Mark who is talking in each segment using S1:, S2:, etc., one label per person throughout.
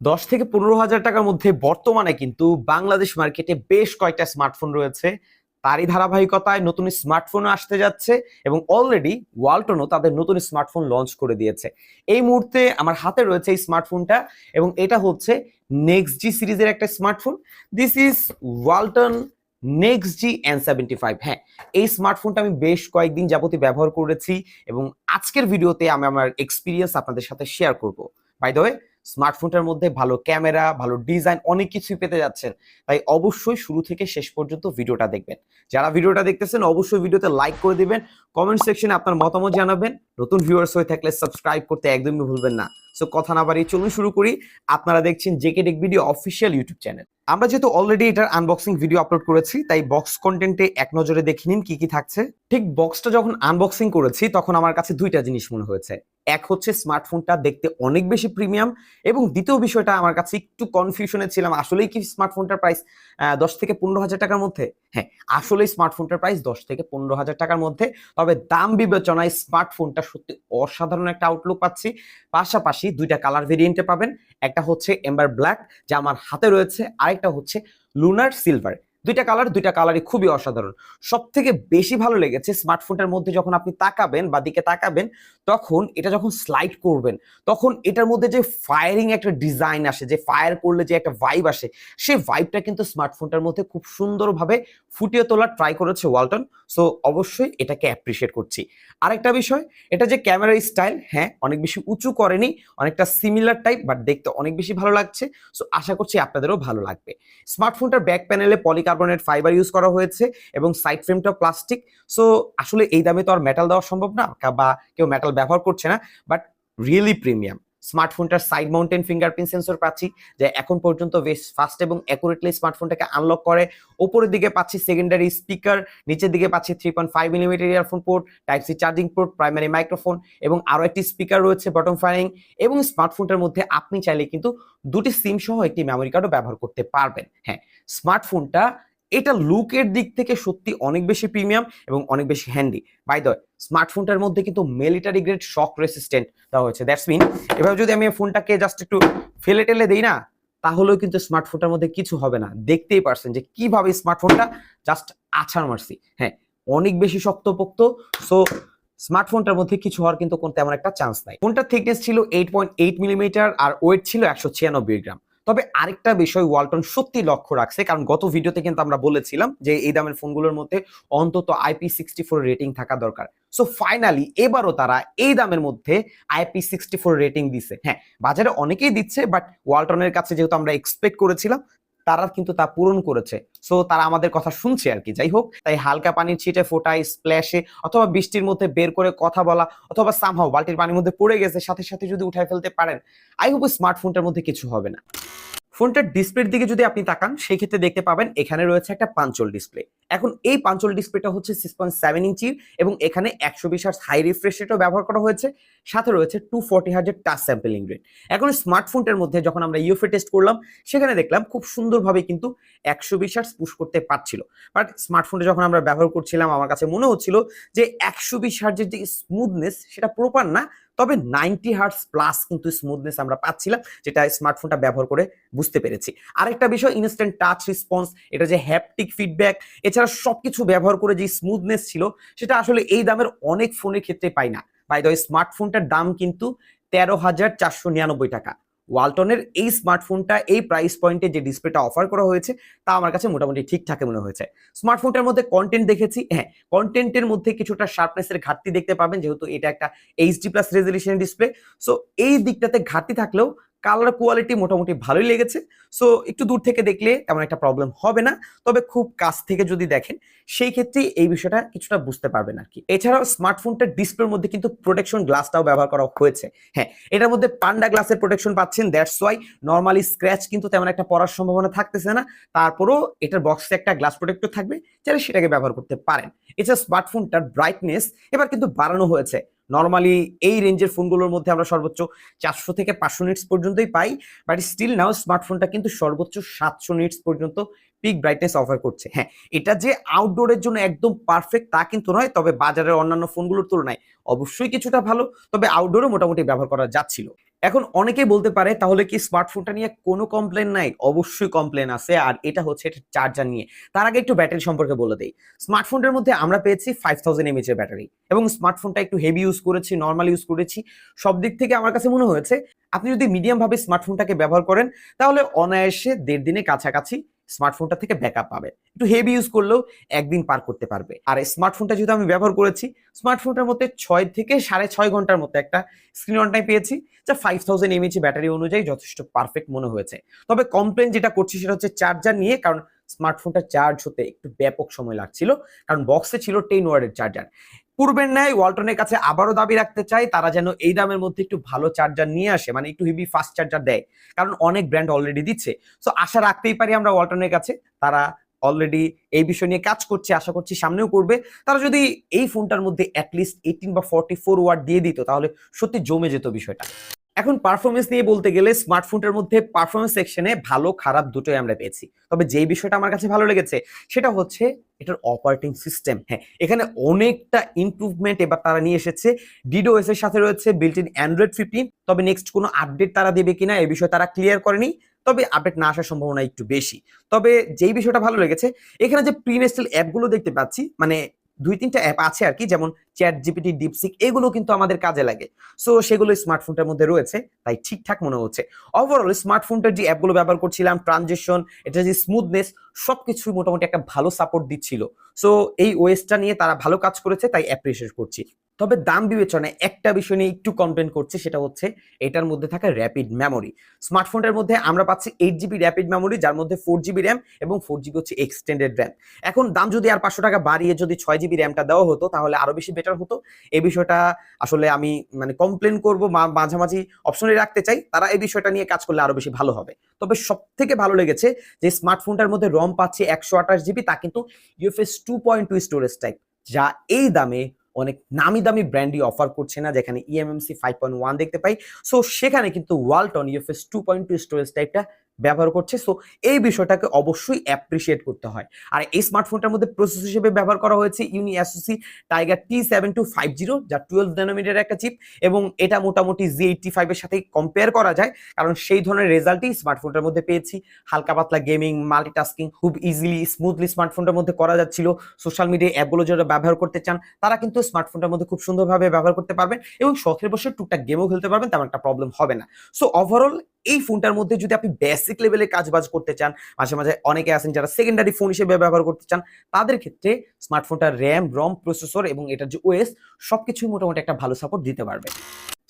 S1: দশ থেকে পনেরো হাজার টাকার মধ্যে বর্তমানে কিন্তু বাংলাদেশ মার্কেটে বেশ কয়েকটা স্মার্টফোন রয়েছে। তারই ধারাবাহিকতায় নতুন স্মার্টফোন আসতে যাচ্ছে এবং অলরেডি ওয়ালটনও তাদের নতুন স্মার্টফোন লঞ্চ করে দিয়েছে। এই মুহূর্তে আমার হাতে রয়েছে এই স্মার্টফোনটা এবং এটা হচ্ছে নেক্সট জি সিরিজের একটা smartphone. This is Walton next G N seventy five হ্যাঁ এই স্মার্টফোনটা আমি বেশ কয়েকদিন যাবতীয় ব্যবহার করেছি এবং আজকের ভিডিওতে আমি আমার এক্সপিরিয়েন্স আপনাদের সাথে শেয়ার করব। বাই দ্য ওয়ে স্মার্টফোনটার মধ্যে ভালো ক্যামেরা, ভালো ডিজাইন অনেক কিছুই পেতে যাচ্ছেন। তাই অবশ্যই শুরু থেকে শেষ পর্যন্ত ভিডিওটা দেখবেন। যারা ভিডিওটা দেখতেছেন, অবশ্যই ভিডিওতে লাইক করে দিবেন। কমেন্ট সেকশনে আপনার মতামত জানাবেন। নতুন ভিউয়ার্স হয়ে থাকলে সাবস্ক্রাইব করতে একদমই ভুলবেন না। সো কথা না বাড়িয়ে চলুন শুরু করি। আপনারা দেখছেন JK tech video official YouTube channel আমরা যেহেতু অলরেডি এটার আনবক্সিং ভিডিও আপলোড করেছি, তাই বক্স কন্টেন্টে এক নজরে দেখে নিন কি কি থাকছে। ঠিক বক্সটা যখন আনবক্সিং করেছি, তখন আমার কাছে দুইটা জিনিস মনে হয়েছে। এক হচ্ছে স্মার্টফোনটা দেখতে অনেক বেশি প্রিমিয়াম এবং দ্বিতীয় বিষয়টা আমার কাছে একটু কনফিউশনে ছিলাম, আসলেই কি স্মার্টফোনটার প্রাইস দশ থেকে পনেরো হাজার টাকার মধ্যে? হ্যাঁ আসলে স্মার্টফোনটার প্রাইস দশ থেকে পনেরো হাজার টাকার মধ্যে। তবে দাম বিবেচনায় স্মার্টফোনটা সত্যি অসাধারণ একটা আউটলুক পাচ্ছি। পাশাপাশি দুইটা কালার ভেরিয়েন্টে পাবেন। একটা হচ্ছে এম্বার ব্ল্যাক যা আমার হাতে রয়েছে। আরেকটা হচ্ছে লুনার সিলভার দুইটা কালার দুইটা কালারই খুবই অসাধারণ। সব থেকে বেশি ভালো লেগেছে স্মার্টফোনটার মধ্যে যখন আপনি তাকাবেন বা দিকে তাকাবেন, তখন এটা যখন স্লাইড করবেন, তখন এটার মধ্যে যে ফায়ারিং একটা ডিজাইন আসে, যে ফায়ার করলে যে একটা ভাইব আসে, সেই ভাইবটা কিন্তু স্মার্টফোনটার মধ্যে খুব সুন্দরভাবে ফুটিয়ে তোলার ট্রাই করেছে ওয়ালটন। সো অবশ্যই এটাকে অ্যাপ্রিসিয়েট করছি। আরেকটা বিষয়, এটা যে ক্যামেরার স্টাইল হ্যাঁ অনেক বেশি উঁচু করেনি, অনেকটা সিমিলার টাইপ বাট দেখতে অনেক বেশি ভালো লাগছে। সো আশা করছি আপনাদেরও ভালো লাগবে। স্মার্টফোনটার ব্যাক প্যানেলে পলিকার্বনেট ফাইবার ইউজ করা হয়েছে এবং সাইড ফ্রেমটা প্লাস্টিক সো আসলে এই দামে তো আর মেটাল দেওয়া সম্ভব না, বা কেউ মেটাল ব্যবহার করছে না বাট রিয়েলি প্রিমিয়াম স্মার্টফোনটার সাইড মাউন্টেন ফিঙ্গারপ্রিন্ট সেন্সর পাচ্ছি, যে এখন পর্যন্ত বেশ ফাস্ট এবং অ্যাকুরেটলি স্মার্টফোনটাকে আনলক করে। ওপরের দিকে পাচ্ছি সেকেন্ডারি স্পিকার নিচের দিকে পাচ্ছি three point five millimetre earphone port type C charging port primary microphone এবং আরও একটি স্পিকার রয়েছে বটম ফায়ারিং এবং স্মার্টফোনটার মধ্যে আপনি চাইলে কিন্তু দুটি সিম সহ একটি মেমোরি কার্ডও ব্যবহার করতে পারবেন। হ্যাঁ স্মার্টফোনটা এটা লুকের দিক থেকে সত্যি অনেক বেশি প্রিমিয়াম এবং অনেক বেশি হ্যান্ডি বাই দ্য স্মার্টফোনটার মধ্যে কিন্তু মিলিটারি গ্রেড শক রেসিস্ট্যান্ট দেওয়া হয়েছে। দ্যাটস মিন এভাবে যদি আমি ফোনটাকে জাস্ট একটু ফেলে টেলে দিই না, তাহলেও কিন্তু স্মার্টফোনটার মধ্যে কিছু হবে না। দেখতেই পারছেন যে কীভাবে স্মার্টফোনটা জাস্ট আছাড় মারছি। হ্যাঁ অনেক বেশি শক্তপোক্ত সো স্মার্টফোনটার মধ্যে কিছু হওয়ার কিন্তু কোন তেমন একটা চান্স নাই। ফোনটার থিকনেস ছিল এইট পয়েন্ট এইট মিলিমিটার আর ওয়েট ছিল একশো ছিয়ানব্বই গ্রাম তবে আরেকটা বিষয় ওয়ালটন সত্যি লক্ষ্য রাখছে, কারণ গত ভিডিওতে কিন্তু আমরা বলেছিলাম যে এই দামের ফোনগুলোর মধ্যে অন্তত আইপি সিক্সটি ফোর রেটিং থাকা দরকার। সো ফাইনালি এবারও তারা এই দামের মধ্যে আইপি সিক্সটি ফোর রেটিং দিছে। হ্যাঁ বাজারে অনেকেই দিচ্ছে বাট ওয়ালটনের কাছে যেহেতু আমরা এক্সপেক্ট করেছিলাম তারা কিন্তু তা পূরণ করেছে। সো তারা আমাদের কথা শুনছে আর কি। যাই হোক, তাই হালকা পানির ছিটে ফোটায় স্প্ল্যাশে অথবা বৃষ্টির মধ্যে বের করে কথা বলা অথবা সামহাও বালতির পানির মধ্যে পড়ে গেছে, সাথে সাথে যদি উঠায় ফেলতে পারেন আই হোপ স্মার্টফোনটার মধ্যে কিছু হবে না। ফোনটার ডিসপ্লের দিকে যদি আপনি তাকান, সেই ক্ষেত্রে দেখতে পাবেন এখানে রয়েছে একটা পাঞ্চল ডিসপ্লে এখন এই পাঞ্চল ডিসপ্লেটা হচ্ছে সিক্স পয়েন্ট সেভেন ইঞ্চির এবং এখানে একশো বিশ হার্স হাই রিফ্রেশ রেটও ব্যবহার করা হয়েছে। সাথে রয়েছে টু ফোর্টি হার্জের টাচ স্যাম্পলিং রেট এখন স্মার্টফোনটার মধ্যে যখন আমরা ইউএফএ টেস্ট করলাম, সেখানে দেখলাম খুব সুন্দরভাবে কিন্তু একশো বিশ হার্স পুশ করতে পারছিল। বাট স্মার্টফোনটা যখন আমরা ব্যবহার করছিলাম, আমার কাছে মনে হচ্ছিল যে একশো বিশ হার্জের যে স্মুথনেস সেটা প্রপার না। তবে নাইনটি হার্টস প্লাস কিন্তু স্মুথনেস আমরা পাচ্ছিলাম, যেটা স্মার্টফোনটা ব্যবহার করে বুঝতে পেরেছি। আরেকটা বিষয় ইনস্ট্যান্ট টাচ রেসপন্স এটা যে হ্যাপটিক ফিডব্যাক এছাড়া সবকিছু ব্যবহার করে যে স্মুথনেস ছিল, সেটা আসলে এই দামের অনেক ফোনের ক্ষেত্রে পাই না। বাই দ্য স্মার্টফোনটার দাম কিন্তু তেরো হাজার চারশো নিরানব্বই টাকা। ওয়ালটনের এই স্মার্টফোনটা এই প্রাইস পয়েন্টে যে ডিসপ্লেটা অফার করা হয়েছে, তা আমার কাছে মোটামুটি ঠিকঠাক মনে হয়েছে। স্মার্টফোনটার মধ্যে কন্টেন্ট দেখেছি হ্যাঁ কন্টেন্টের মধ্যে কিছুটা শার্পনেসের ঘাটতি দেখতে পাবেন, যেহেতু এটা একটা HD plus resolution display so এই দিকটাতে ঘাটতি থাকলেও কালার কোয়ালিটি মোটামুটি ভালোই লেগেছে। সো একটু দূর থেকে দেখলে তেমন একটা প্রবলেম হবে না। তবে খুব কাছ থেকে যদি দেখেন, সেই ক্ষেত্রে এই বিষয়টা কিছুটা বুঝতে পারবেন আর কি এছাড়াও স্মার্টফোনটার ডিসপ্লের মধ্যে কিন্তু প্রোটেকশন গ্লাসটাও ব্যবহার করা হয়েছে। হ্যাঁ এটার মধ্যে পান্ডা গ্লাসের প্রোটেকশন পাচ্ছেন দ্যাটস ওয়াই নর্মালি স্ক্র্যাচ কিন্তু তেমন একটা পড়ার সম্ভাবনা থাকতেছে না। তারপরেও এটার বক্সে একটা গ্লাস প্রোটেক্টর থাকবে, চাইলে সেটাকে ব্যবহার করতে পারেন। এছাড়া স্মার্টফোনটার ব্রাইটনেস এবার কিন্তু বাড়ানো হয়েছে। নর্মালি এই রেঞ্জের ফোনগুলোর মধ্যে আমরা সর্বোচ্চ চারশো থেকে পাঁচশো নিটস পর্যন্তই পাই বাট স্টিল নাও স্মার্টফোনটা কিন্তু সর্বোচ্চ সাতশো নিটস পর্যন্ত পিক ব্রাইটনেস অফার করছে। হ্যাঁ এটা যে আউটডোরের জন্য একদম পারফেক্ট তা কিন্তু নয়, তবে বাজারের অন্যান্য ফোনগুলোর তুলনায় অবশ্যই কিছুটা ভালো, তবে আউটডোরও মোটামুটি ব্যবহার করা যাচ্ছিল। এখন অনেকেই বলতে পারে, তাহলে কি স্মার্টফোনটা নিয়ে কোনো কমপ্লেন নাই? অবশ্যই কমপ্লেন আছে, আর এটা হচ্ছে এটা চার্জার নিয়ে। তার আগে একটু ব্যাটারি সম্পর্কে বলে দেই। স্মার্টফোনটার মধ্যে আমরা পেয়েছি ফাইভ থাউজেন্ড এমএচ এর ব্যাটারি এবং স্মার্টফোনটা একটু হেভি ইউজ করেছি নর্মাল ইউজ করেছি। সব দিক থেকে আমার কাছে মনে হয়েছে, আপনি যদি মিডিয়াম ভাবে স্মার্টফোনটাকে ব্যবহার করেন, তাহলে অনায়াসে দেড় দিনে কাছাকাছি স্মার্টফোনটা থেকে ব্যাকআপ পাবে। একটু হেভি ইউজ করলেও একদিন পার করতে পারবে। আর স্মার্টফোনটা যেহেতু আমি ব্যবহার করেছি স্মার্টফোনটার মধ্যে ছয় থেকে সাড়ে ছয় ঘণ্টার মতো একটা স্ক্রিন অন টাইম পেয়েছি, যা ফাইভ থাউজেন্ড এমএইচ ব্যাটারি অনুযায়ী যথেষ্ট পারফেক্ট মনে হয়েছে। তবে কমপ্লেন যেটা করছি সেটা হচ্ছে চার্জার নিয়ে, কারণ স্মার্টফোনটা চার্জ হতে একটু ব্যাপক সময় লাগছিল, কারণ বক্সে ছিল টেন ওয়ার্ডের চার্জার পূর্বের ন্যায় ওয়ালটনের কাছে আবারও দাবি রাখতে চাই তারা যেন এই দামের মধ্যে একটু ভালো চার্জার নিয়ে আসে মানে একটু হেভি ফাস্ট চার্জার দেয়। কারণ অনেক ব্র্যান্ড অলরেডি দিচ্ছে। সো আশা রাখতেই পারি আমরা ওয়ালটনের কাছে। তারা অলরেডি এই বিষয় নিয়ে কাজ করছে, আশা করছি সামনেও করবে। তারা যদি এই ফোনটার মধ্যে অ্যাটলিস্ট এইটিন বা ফর্টি ফোর ওয়ার্ড দিয়ে দিত, তাহলে সত্যি জমে যেত বিষয়টা। এখন পারফরমেন্স নিয়ে বলতে গেলে স্মার্টফোনটার মধ্যে পারফরমেন্স সেকশনে ভালো, খারাপ দুটোই আমরা পেয়েছি। তবে যেই বিষয়টা আমার কাছে ভালো লেগেছে, সেটা হচ্ছে এটার অপারেটিং সিস্টেম হ্যাঁ এখানে অনেকটা ইমপ্রুভমেন্ট এবার তারা নিয়ে এসেছে। ডিডোএস এর সাথে রয়েছে বিল্ট ইন অ্যান্ড্রয়েড ফিফটিন তবে নেক্সট কোনো আপডেট তারা দেবে কিনা এই বিষয়ে তারা ক্লিয়ার করেনি, তবে আপডেট না আসার সম্ভাবনা একটু বেশি। তবে যেই বিষয়টা ভালো লেগেছে, এখানে যে প্রিনেস্টাল অ্যাপগুলো দেখতে পাচ্ছি মানে দুই তিনটা অ্যাপ আছে আর কি, যেমন চ্যাট জিপিটি ডিপসিক এগুলো কিন্তু আমাদের কাজে লাগে। সো সেগুলো স্মার্টফোনটার মধ্যে রয়েছে, তাই ঠিকঠাক মনে হচ্ছে। ওভারঅল স্মার্টফোনটার যে অ্যাপগুলো ব্যবহার করছিলাম ট্রানজেকশন এটা যে স্মুথনেস সব কিছুই মোটামুটি একটা ভালো সাপোর্ট দিচ্ছিল। সো এই ওয়েস্টটা নিয়ে তারা ভালো কাজ করেছে, তাই অ্যাপ্রিসিয়েট করছি। তবে দাম বিবেচনায় একটা বিষয় নিয়ে একটু কমপ্লেন করছে, সেটা হচ্ছে এটার মধ্যে থাকা র্যাপিড মেমোরি স্মার্টফোনটার মধ্যে আমরা পাচ্ছি এইট জিবি র্যাপিড মেমোরি যার মধ্যে ফোর জিবি র্যাম এবং ফোর জিবি হচ্ছে এক্সটেন্ডেড র্যাম এখন দাম যদি আর পাঁচশো টাকা বাড়িয়ে যদি ছয় জিবি র্যামটা দেওয়া হতো, তাহলে আরও বেশি বেটার হতো। এই বিষয়টা আসলে আমি মানে কমপ্লেন করব মাঝামাঝি অপশনে রাখতে চাই। তারা এই বিষয়টা নিয়ে কাজ করলে আরও বেশি ভালো হবে। তবে সব থেকে ভালো লেগেছে যে স্মার্টফোনটার মধ্যে রম পাচ্ছে একশো আঠাশ জিবি তা কিন্তু UFS two point two storage type যা এই দামে অনেক নামি দামি ব্র্যান্ডই অফার করছে না, যেখানে ইএমএমসি ফাইভ পয়েন্ট ওয়ান দেখতে পাই। সো সেখানে কিন্তু Walton UFS two point two storage টাইপটা ব্যবহার করছে। সো এই বিষয়টাকে অবশ্যই অ্যাপ্রিসিয়েট করতে হয়। আর এই স্মার্টফোনটার মধ্যে প্রসেস হিসেবে ব্যবহার করা হয়েছে Unisoc Tiger T seven two five zero যা টুয়েলভ ন্যানোমিটার একটা চিপ এবং এটা মোটামুটি জি এইটটি ফাইভের সাথে কম্পেয়ার করা যায়, কারণ সেই ধরনের রেজাল্টই স্মার্টফোনটার মধ্যে পেয়েছি। হালকা পাতলা গেমিং মাল্টিটাস্কিং খুব ইজিলি স্মুথলি স্মার্টফোনটার মধ্যে করা যাচ্ছিল। সোশ্যাল মিডিয়া অ্যাপগুলো যারা ব্যবহার করতে চান, তারা কিন্তু স্মার্টফোনটার মধ্যে খুব সুন্দরভাবে ব্যবহার করতে পারবেন, এবং শখের বসে টুকটাক গেমও খেলতে পারবেন, তেমন একটা প্রবলেম হবে না। সো ওভারঅল এই ফোনটার মধ্যে যদি আপনি বেসিক লেভেলে কাজ বাজ করতে চান, মাঝে মাঝে অনেকে আছেন যারা সেকেন্ডারি ফোন হিসেবে ব্যবহার করতে চান, তাদের ক্ষেত্রে স্মার্টফোনটার র্যাম রম প্রসেসর এবং এটার যে ওএস সবকিছুই মোটামুটি একটা ভালো সাপোর্ট দিতে পারবে।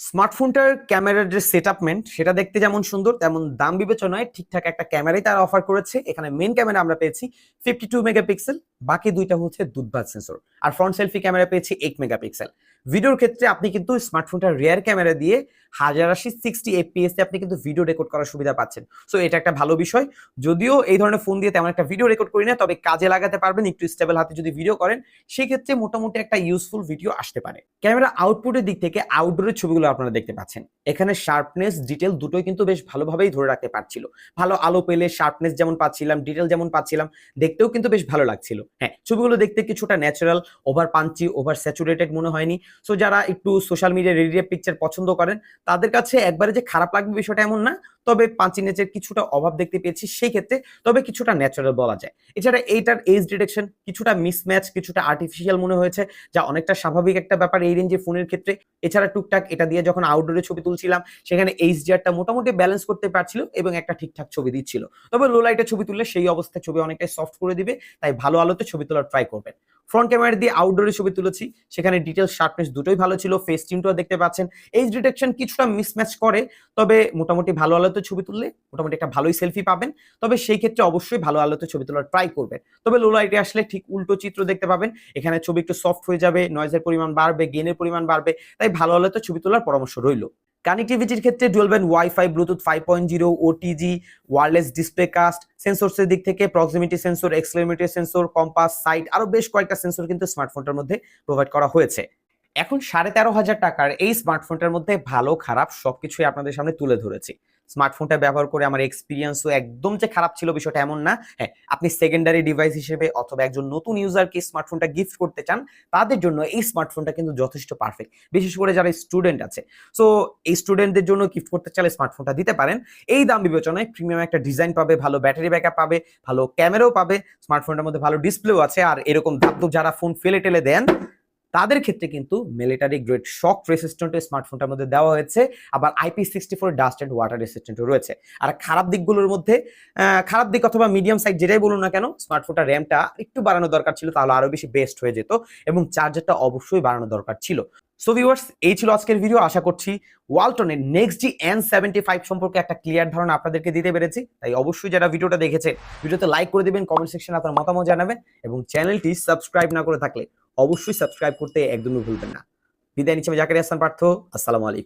S1: স্মার্টফোনটার ক্যামেরার যে সেটআপমেন্ট সেটা দেখতে যেমন সুন্দর, তেমন দাম বিবেচনায় ঠিকঠাক একটা ক্যামেরাই তারা অফার করেছে। এখানে মেন ক্যামেরা আমরা পেয়েছি ফিফটি টু মেগাপিক্সেল বাকি দুইটা হচ্ছে দুধবাদ সেন্সর আর ফ্রন্ট সেলফি ক্যামেরা পেয়েছি এইট মেগাপিক্সেল ভিডিওর ক্ষেত্রে আপনি কিন্তু স্মার্টফোনটার রিয়ার ক্যামেরা দিয়ে হাজার আশি সিক্সটি এফপিএস আপনি কিন্তু ভিডিও রেকর্ড করার সুবিধা পাচ্ছেন। সো এটা একটা ভালো বিষয়। যদিও এই ধরনের ফোন দিয়ে তেমন একটা ভিডিও রেকর্ড করি না, তবে কাজে লাগাতে পারবেন, একটু স্টেবল হাতে যদি ভিডিও করেন সেই ক্ষেত্রে মোটামুটি একটা ইউজফুল ভিডিও আসতে পারে। ক্যামেরা আউটপুটের দিক থেকে আউটডোরের ছবিগুলো আপনারা দেখতে পাচ্ছেন। এখানে শার্পনেস ডিটেল দুটোই কিন্তু বেশ ভালোভাবেই ধরে রাখতে পারছিল। ভালো আলো পেলে শার্পনেস যেমন পাচ্ছিলাম ডিটেল যেমন পাচ্ছিলাম, দেখতেও কিন্তু বেশ ভালো লাগছিল। হ্যাঁ ছবিগুলো দেখতে কিছুটা natural over punchy over saturated মনে হয়নি। সো যারা একটু সোশ্যাল মিডিয়া রেডিও পিকচার পছন্দ করেন, তাদের কাছে একবারে যে খারাপ লাগবে বিষয়টা এমন না। তবে পাঞ্চি নেচের কিছুটা অভাব দেখতে পেয়েছি সেই ক্ষেত্রে, তবে কিছুটা ন্যাচারাল বলা যায়। এছাড়া এইটার এজ ডিটেকশন কিছুটা মিসম্যাচ কিছুটা আর্টিফিশিয়াল মনে হয়েছে, যা অনেকটা স্বাভাবিক একটা ব্যাপার এই রেঞ্জের ফোনের ক্ষেত্রে। এছাড়া টুকটাক এটা দিয়ে যখন আউটডোরে ছবি তুলছিলাম, সেখানে এইচডিআরটা মোটামুটি ব্যালেন্স করতে পারছিল এবং একটা ঠিকঠাক ছবি দিচ্ছিল। তবে লো লাইটে ছবি তুললে সেই অবস্থায় ছবি অনেকটাই সফট করে দিবে, তাই ভালো আলোতে ছবি তোলার ট্রাই করবেন। ফ্রন্ট ক্যামেরা দিয়ে আউটডোরে ছবি তুলেছি। সেখানে ডিটেলস শার্পনেস দুটোই ভালো ছিল। ফেস টিমটাও দেখতে পাচ্ছেন। এইচ ডিটেকশন কিছুটা মিসম্যাচ করে, তবে মোটামুটি ভালো আলোতে ছবি তুললে মোটামুটি একটা ভালোই সেলফি পাবেন। তবে সেই ক্ষেত্রে অবশ্যই ভালো আলোতে ছবি তোলার ট্রাই করবেন। তবে লো লাইটে আসলে ঠিক উল্টো চিত্র দেখতে পাবেন। এখানে ছবি একটু সফট হয়ে যাবে নয়েজের পরিমাণ বাড়বে গেনের পরিমাণ বাড়বে। তাই ভালো আলোতে ছবি তোলার পরামর্শ রইল। কানেক্টিভিটির ক্ষেত্রে dual band wifi Bluetooth five point zero OTG wireless display cast সেন্সরসের দিক থেকে প্রক্সিমিটি সেন্সর এক্সপ্লেমিটি সেন্সর কম্পাস সাইট আরও বেশ কয়েকটা সেন্সর কিন্তু স্মার্টফোনটার মধ্যে প্রোভাইড করা হয়েছে। এখন সাড়ে তেরো হাজার টাকার এই স্মার্টফোনটার মধ্যে ভালো, খারাপ সবকিছুই আপনাদের সামনে তুলে ধরেছি। স্মার্টফোনটা ব্যবহার করে আমার এক্সপিরিয়েন্সও একদম যে খারাপ ছিল বিষয়টা এমন না। হ্যাঁ আপনি সেকেন্ডারি ডিভাইস হিসেবে অথবা একজন নতুন ইউজারকে স্মার্টফোনটা গিফট করতে চান, তাদের জন্য এই স্মার্টফোনটা কিন্তু যথেষ্ট পারফেক্ট বিশেষ করে যারা স্টুডেন্ট আছে। সো এই স্টুডেন্টদের জন্য গিফট করতে চাইলে স্মার্টফোনটা দিতে পারেন। এই দাম বিবেচনায় প্রিমিয়াম একটা ডিজাইন পাবে, ভালো ব্যাটারি ব্যাকআপ পাবে, ভালো ক্যামেরাও পাবে স্মার্টফোনটার মধ্যে ভালো ডিসপ্লেও আছে। আর এরকম ধাপধুপ যারা ফোন ফেলে টেলে দেন তাদের ক্ষেত্রে কিন্তু মিলিটারি গ্রেড শক রেসিস্ট্যান্ট স্মার্টফোনটার মধ্যে দেওয়া হয়েছে, আবার IP sixty four dust and water রেসিস্ট্যান্টও রয়েছে। আর খারাপ দিকগুলোর মধ্যে খারাপ দিক অথবা মিডিয়াম সাইজ যেটাই বলুন না কেন স্মার্টফোনটা র্যামটা একটু বাড়ানো দরকার ছিল, তাহলে আরও বেশি বেস্ট হয়ে যেত এবং চার্জারটা অবশ্যই বাড়ানো দরকার ছিল। সো ভিউয়ার্স এই ছিল আজকের ভিডিও আশা করছি ওয়ালটনের next G N seventy five সম্পর্কে একটা ক্লিয়ার ধারণা আপনাদেরকে দিতে পেরেছি, তাই অবশ্যই যারা ভিডিওটা দেখেছেন, ভিডিওতে লাইক করে দিবেন কমেন্ট সেকশনে আপনার মতামত জানাবেন এবং চ্যানেলটি সাবস্ক্রাইব না করে থাকলে অবশ্যই সাবস্ক্রাইব করতে একদমই ভুলবেন না। বিদায় নিচ্ছি আমি জাকারিয়া হাসান পার্থ। আসসালামু আলাইকুম।